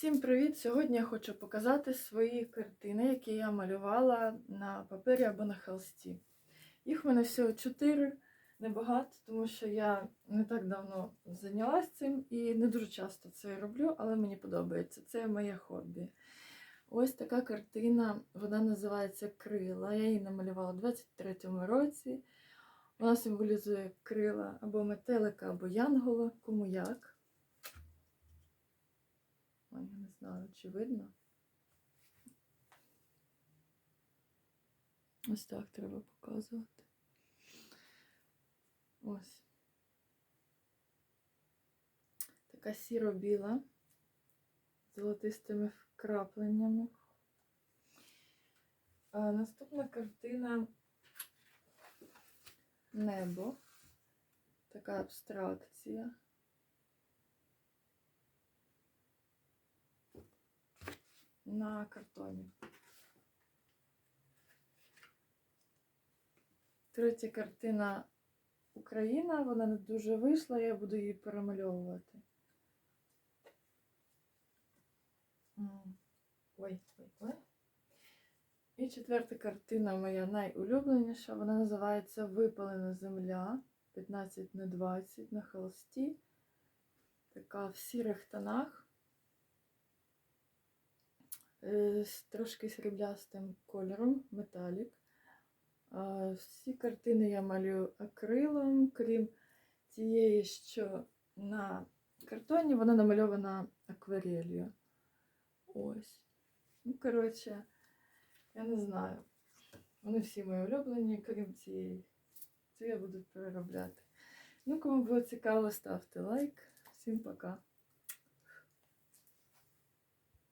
Всім привіт! Сьогодні я хочу показати свої картини, які я малювала на папері або на холсті. Їх в мене всього чотири, небагато, тому що я не так давно зайнялася цим і не дуже часто це роблю, але мені подобається. Це моє хобі. Ось така картина, вона називається Крила. Я її намалювала у 23-му році. Вона символізує крила або метелика, або янгола, кому як. Ой, я не знаю, чи видно. Ось так треба показувати. Ось. Така сіро-біла, з золотистими вкрапленнями. А наступна картина Небо. Така абстракція. На картоні. Третя картина Україна, вона не дуже вийшла, я буду її перемальовувати. Ой, ой, ой. І четверта картина моя найулюбленіша, вона називається Випалена земля 15 на 20 на холсті. Така в сірих тонах. Е, з трошки сріблястим кольором, металік. Всі картини я малюю акрилом, крім тієї, що на картоні вона намальована акварелью. Ось. Ну, коротше, я не знаю. Вони всі мої улюблені, крім цієї. Цю я буду переробляти. Ну, кому було цікаво, ставте лайк. Всім пока.